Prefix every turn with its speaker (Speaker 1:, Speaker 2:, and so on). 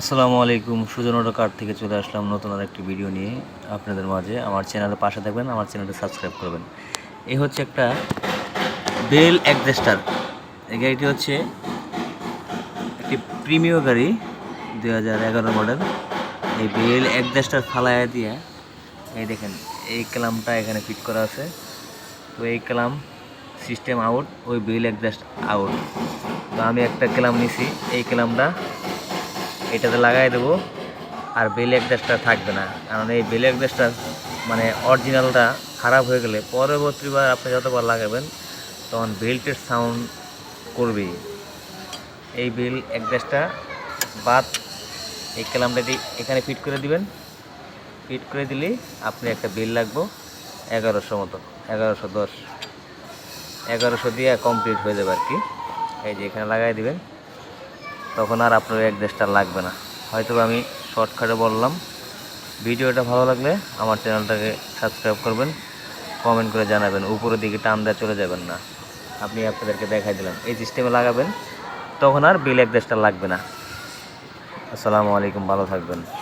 Speaker 1: আসসালামু আলাইকুম। সুজন কার্ড থেকে চলে আসলাম নতুন আর একটি ভিডিও নিয়ে আপনাদের মাঝে। আমার চ্যানেলের পাশে থাকবেন, আমার চ্যানেলটা সাবস্ক্রাইব করবেন। এই হচ্ছে একটা বেল অ্যাডজাস্টার এই গাড়িটি হচ্ছে একটি প্রিমিয় গাড়ি, দুই হাজার এগারো মডেল এই বেল অ্যাডজাস্টার ফালাইয়া দিয়ে, এই দেখেন, এই ক্লামটা এখানে ফিট করা আছে। তো এই ক্লাম সিস্টেম আউট ওই বেল অ্যাডজাস্ট আউট তো আমি একটা ক্লাম নিছি, এই ক্লামটা এটাতে লাগাই দেবো। আর বেল অ্যাডজাস্টার থাকবে না। কারণ এই বেল অ্যাডজাস্টার মানে অরিজিনালটা খারাপ হয়ে গেলে পরবর্তীবার আপনি যতবার লাগাবেন, তখন বেল্টের সাউন্ড করবে এই বেল অ্যাডজাস্টটা বাদ, এই ক্যালামটাটি এখানে ফিট করে দিবেন। ফিট করে দিলেই আপনি একটা বিল লাগবো এগারোশো মতো, এগারোশো দশ। এগারোশো দিয়ে কমপ্লিট হয়ে যাবে আর কি। এই যে এখানে লাগাই দিবেন। তখন আর আপনার অ্যাডজাস্টার লাগবে না। হয়তো আমি শর্টকাটে বললাম। ভিডিওটা ভালো লাগলে আমার চ্যানেলটাকে সাবস্ক্রাইব করবেন, কমেন্ট করে জানাবেন, উপরের দিকে টান দেওয়া চলে যাবেন না। আপনি আপনাদেরকে দেখাই দিলাম। এই সিস্টেমে লাগাবেন, তখন আর বিল অ্যাডজাস্টার লাগবে না। আসসালামু আলাইকুম, ভালো থাকবেন।